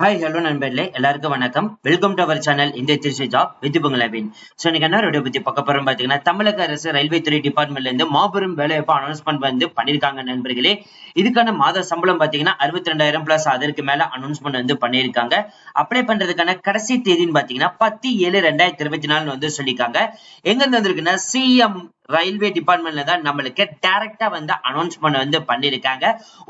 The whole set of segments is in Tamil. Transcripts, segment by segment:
ஹாய் ஹலோ நண்பர்களே. எல்லாருக்கும் வணக்கம். வெல்கம் டு அவர் சேனல் இந்த திருச்சி ஜாப் வித் பங்களாவின் ஸோ இன்னைக்கு என்ன வீடியோ பத்தி பார்க்க போறோம் பாத்தீங்கன்னா தமிழக அரசு ரயில்வே துறை டிபார்ட்மெண்ட்ல இருந்து மாபெரும் வேலைவாய்ப்பு அனௌன்ஸ்மெண்ட் வந்து பண்ணிருக்காங்க நண்பர்களே. இதுக்கான மாத சம்பளம் பாத்தீங்கன்னா அறுபத்தி ரெண்டாயிரம் பிளஸ் அதற்கு மேல அனௌன்ஸ்மெண்ட் வந்து பண்ணியிருக்காங்க. அப்ளை பண்றதுக்கான கடைசி தேதின்னு பாத்தீங்கன்னா பத்து ஏழு ரெண்டாயிரத்தி இருபத்தி நாலு வந்து சொல்லியிருக்காங்க. எங்க இருந்து வந்திருக்குன்னா சிஎம் ரயில்வே டிபார்ட்மெண்ட்ல தான் நம்மளுக்கு டைரக்டா வந்து அனௌன்ஸ்மெண்ட் வந்து பண்ணிருக்காங்க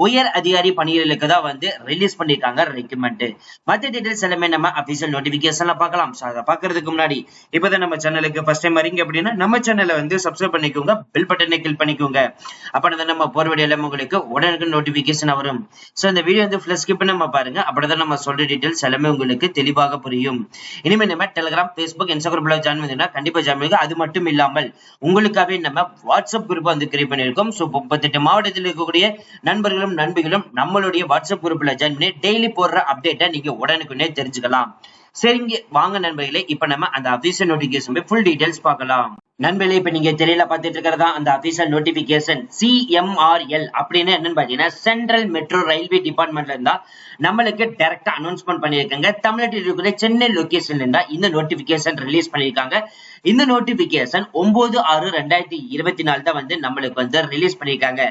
உயர் அதிகாரி பணிகளுக்கு தான் வந்து ரிலீஸ் பண்ணிருக்காங்க ரெக்குமெண்ட் மற்ற டீடைல்ஸ் எல்லாமே நம்ம அபிஷியல் நோட்டிபிகேஷன்ல பார்க்கலாம். ஸோ அதை பாக்குறதுக்கு முன்னாடி இப்பதான் நம்ம சேனலுக்கு ஃபர்ஸ்ட் டைம் வரீங்க அப்படின்னா நம்ம சேனலை வந்து சப்ஸ்கிரைப் பண்ணிக்கோங்க பில் பட்டனை கிளிக் பண்ணிக்கோங்க. அப்பதான் நம்ம போற வீடியோ எல்லாமே உங்களுக்கு உடனுக்கு நோட்டிபிகேஷன் வரும். ஸோ இந்த வீடியோ வந்து ஃபுல் ஸ்கிப் நம்ம பாருங்க. அப்படிதான் நம்ம சொல்ற டீடைல்ஸ் எல்லாமே உங்களுக்கு தெளிவாக புரியும். இனிமே நம்ம டெலிகிராம் ஃபேஸ்புக் இன்ஸ்டாகிராம்ல ஜாயின் பண்ணீங்கன்னா கண்டிப்பா ஜாயின் பண்ணுங்க. அது மட்டும் இல்லாமல் உங்களுக்காகவே நம்ம வாட்ஸ்அப் குரூப் வந்து கிரியேட் பண்ணியிருக்கோம். ஸோ முப்பத்தெட்டு மாவட்டத்தில் இருக்கக்கூடிய நண்பர்களும் நண்பிகளும் நம்மளுடைய வாட்ஸ்அப் குரூப்ல ஜாயின் பண்ணி டெய்லி போடுற அப்டேட்டை நீங்க உடனுக்குன்னே தெரிஞ்சுக்கலாம். சரிங்க வாங்க நண்பர்களே இப்ப நம்ம அந்த அபிஷியல் நோட்டிபிகேஷன் ஃபுல் டீடைல்ஸ் பார்க்கலாம். நண்பர்களே இப்ப நீங்க தெரியல பார்த்துட்டு இருக்கிறதா அந்த அபிஷியல் நோட்டிபிகேஷன் சிஎம்ஆர்எல் அப்படின்னு என்னன்னு பாத்தீங்கன்னா சென்ட்ரல் மெட்ரோ ரயில்வே டிபார்ட்மெண்ட்ல இருந்தா நம்மளுக்கு டைரக்டா அனௌன்ஸ்மெண்ட் பண்ணியிருக்காங்க. தமிழ்நாட்டில் இருக்கிற சென்னை லொகேஷன்ல இருந்தா இந்த நோட்டிபிகேஷன் ரிலீஸ் பண்ணியிருக்காங்க. இந்த நோட்டிபிகேஷன் ஒன்பது ஆறு ரெண்டாயிரத்தி இருபத்தி நாலு தான் வந்து நம்மளுக்கு வந்து ரிலீஸ் பண்ணியிருக்காங்க.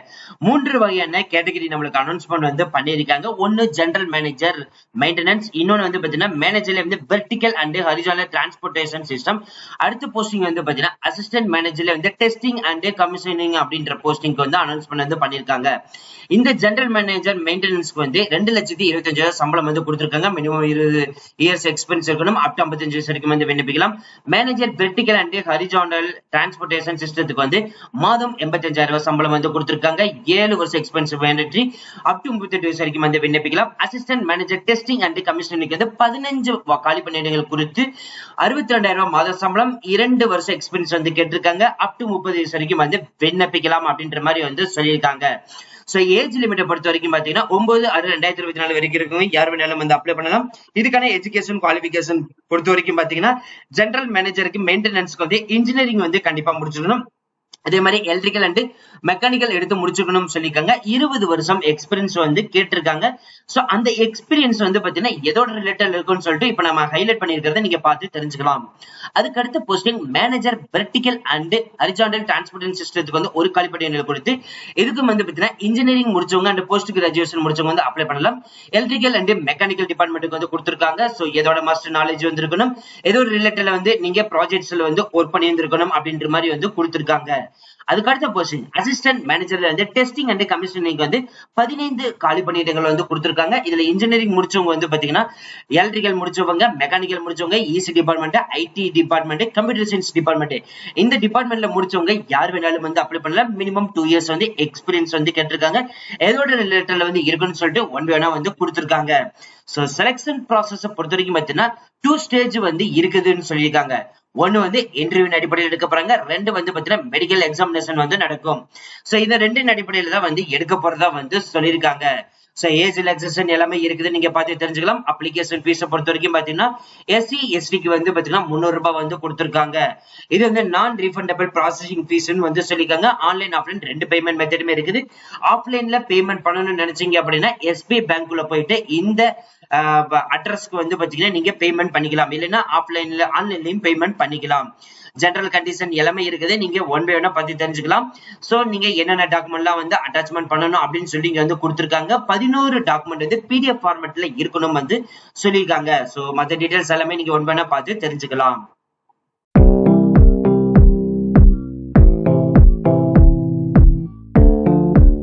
மூன்று வகையான கேட்டகரி நம்மளுக்கு அனௌன்ஸ்மெண்ட் வந்து பண்ணியிருக்காங்க. ஒன்னு ஜெனரல் மேனேஜர் மெயின்டெனன்ஸ் இன்னொன்னு வந்து பாத்தீங்கன்னா மேனேஜர் வந்து vertical and horizontal transportation system அடுத்த போஸ்டிங் வந்து பாத்தீங்கன்னா அசிஸ்டன்ட் மேனேஜர்ல வந்து டெஸ்டிங் அண்ட் கமிஷனிங் அப்படின்ற போஸ்டிங்க்கு வந்து அனௌன்ஸ்மெண்ட் வந்து பண்ணிருக்காங்க. இந்த ஜெனரல் மேனேஜர் மெயின்டெனன்ஸ்க்கு வந்து ரெண்டு லட்சத்தி இருபத்தஞ்சாயிரம் சம்பளம் வந்து கொடுத்திருக்காங்க. மினிமம் இருபது இயர்ஸ் எக்ஸ்பென்ஸ் இருக்கணும். அப் டு ஐம்பத்தஞ்சு வயசு வரைக்கும் வந்து விண்ணப்பிக்கலாம். Manager vertical and horizontal transportation சிஸ்டத்துக்கு வந்து மாதம் எண்பத்தஞ்சாயிரம் ரூபாய் சம்பளம் வந்து கொடுத்திருக்காங்க. ஏழு வருஷம் எக்ஸ்பென்ஸ் வேண்டி அப் டு முப்பத்தெட்டு வயசு வரைக்கும் வந்து விண்ணப்பிக்கலாம். அசிஸ்டன்ட் மேனேஜர் டெஸ்டிங் அண்ட் கமிஷனருக்கு வந்து பதினஞ்சு காலி பணியிடங்கள் குறித்து அறுபத்தி ரெண்டாயிரம் ரூபாய் மாத சம்பளம் இரண்டு வருஷம் எக்ஸ்பீரியன்ஸ் வந்து கேட்டிருக்காங்க. அப் டு முப்பது வயசு வரைக்கும் வந்து விண்ணப்பிக்கலாம் அப்படின்ற மாதிரி வந்து சொல்லியிருக்காங்க. ஸோ ஏஜ் லிமிட்டை பொறுத்த வரைக்கும் பாத்தீங்கன்னா ஒன்பது ஆறு ரெண்டாயிரத்தி இருபத்தி நாலு வரைக்கும் இருக்கும். யார் வேணாலும் வந்து அப்ளை பண்ணலாம். இதுக்கான எஜுகேஷன் குவாலிபிகேஷன் பொறுத்த வரைக்கும் பாத்தீங்கன்னா ஜெனரல் மேனேஜருக்கு மெயின்டெனன்ஸ்க்கு வந்து இன்ஜினியரிங் வந்து கண்டிப்பா முடிச்சிருக்கணும் அதே மாதிரி எலக்ட்ரிக்கல் அண்ட் மெக்கானிக்கல் எடுத்து முடிச்சுக்கணும்னு சொல்லியிருக்காங்க. இருபது வருஷம் எக்ஸ்பீரியன்ஸ் வந்து கேட்டிருக்காங்க. ஸோ அந்த எக்ஸ்பீரியன்ஸ் வந்து பாத்தீங்கன்னா எதோட ரிலேட்டட் இருக்கும்னு சொல்லிட்டு இப்ப நம்ம ஹைலைட் பண்ணிருக்கிறத நீங்க பார்த்து தெரிஞ்சுக்கலாம். அதுக்கு அடுத்த posting manager vertical and horizontal transportation சிஸ்டத்துக்கு வந்து ஒரு காலிப்பட்டியல் கொடுத்து இதுக்கும் வந்து பாத்தீங்கன்னா இன்ஜினியரிங் முடிச்சவங்க அண்ட் போஸ்ட் கிராஜுவேஷன் முடிச்சவங்க வந்து அப்ளை பண்ணலாம். எலக்ட்ரிக்கல் அண்ட் மெக்கானிக்கல் டிபார்ட்மெண்ட்டுக்கு வந்து கொடுத்துருக்காங்க. ஸோ எதோட மாஸ்டர் நாலேஜ் வந்து இருக்கணும் ஏதோ ஒரு ரிலேட்டட்ல வந்து நீங்க ப்ராஜெக்ட்ஸ்ல வந்து ஒர்க் பண்ணியிருந்திருக்கணும் அப்படின்ற மாதிரி வந்து கொடுத்துருக்காங்க. அதுக்கு அடுத்த போஸ்டிங் அசிஸ்டன்ட் மேனேஜர்ல வந்து டெஸ்டிங் அண்ட் கமிஷனிங் வந்து பதினைந்து காலி பணியிடங்கள் வந்து கொடுத்துருக்காங்க. இதுல இன்ஜினியரிங் முடிச்சவங்க வந்து பாத்தீங்கன்னா எலக்ட்ரிக்கல் முடிச்சவங்க மெக்கானிக்கல் முடிச்சவங்க EC department IT department computer science department இந்த டிபார்ட்மெண்ட்ல முடிச்சவங்க யார் வேணாலும் வந்து அப்ளை பண்ணலாம். மினிமம் டூ இயர்ஸ் வந்து எக்ஸ்பீரியன்ஸ் வந்து கேட்டிருக்காங்க. எதோட ரிலேட்டட்ல வந்து இருக்குன்னு சொல்லிட்டு ஒன் வேணா வந்து கொடுத்துருக்காங்க. ஸோ செலெக்ஷன் ப்ராசஸை பொறுத்த வரைக்கும் பார்த்தீங்கன்னா டூ ஸ்டேஜ் வந்து இருக்குதுன்னு சொல்லியிருக்காங்க. ஒன்னு வந்து இன்டர்வியூ அடிப்படையில் எடுக்க போறாங்க. ரெண்டு வந்து பாத்தீங்கன்னா மெடிக்கல் எக்ஸாமினேஷன் வந்து நடக்கும். சோ இந்த ரெண்டின் அடிப்படையில தான் வந்து எடுக்க போறதா வந்து சொல்லியிருக்காங்க. சோ ஏஜ் ரிலாக்ஸேஷன் எல்லாமே இருக்குது. நீங்க பார்த்து தெரிஞ்சுக்கலாம். அப்ளிகேஷன் ஃபீஸை பொறுத்த வரைக்கும் பாத்தீங்கன்னா எஸ்சி எஸ்டிக்கு வந்து பாத்தீங்கன்னா முந்நூறு ரூபாய் வந்து கொடுத்துருக்காங்க. இது வந்து நான் ரீஃபண்டபிள் ப்ராசஸிங் ஃபீஸ்னு வந்து சொல்லியிருக்காங்க. ஆன்லைன் ஆஃப்லைன் ரெண்டு பேமெண்ட் மெத்தடுமே இருக்குது. ஆஃப்லைன்ல பேமெண்ட் பண்ணணும்னு நினைச்சீங்க அப்படின்னா எஸ்பிஐ பேங்க்குள்ள போயிட்டு இந்த அட்ரஸ்க்கு வந்து பாத்தீங்கன்னா நீங்க பேமெண்ட் பண்ணிக்கலாம். இல்லைன்னா ஆஃப்லைன்ல ஆன்லைன்லயும் பேமெண்ட் பண்ணிக்கலாம். ஜென்ரல் கண்டிஷன் எல்லாமே இருக்குது. நீங்க ஒன் பை ஒன்னா பத்தி தெரிஞ்சுக்கலாம். சோ நீங்க என்னென்ன டாக்குமெண்ட்லாம் வந்து அட்டாச்மெண்ட் பண்ணணும் அப்படின்னு சொல்லி இங்க வந்து கொடுத்துருக்காங்க. பதினோரு டாக்குமெண்ட் வந்து பிடிஎஃப் ஃபார்மேட்ல இருக்கணும் வந்து சொல்லியிருக்காங்க. சோ மத்த டீடைல்ஸ் எல்லாமே நீங்க ஒன் பை ஒன்னா பார்த்து தெரிஞ்சுக்கலாம்.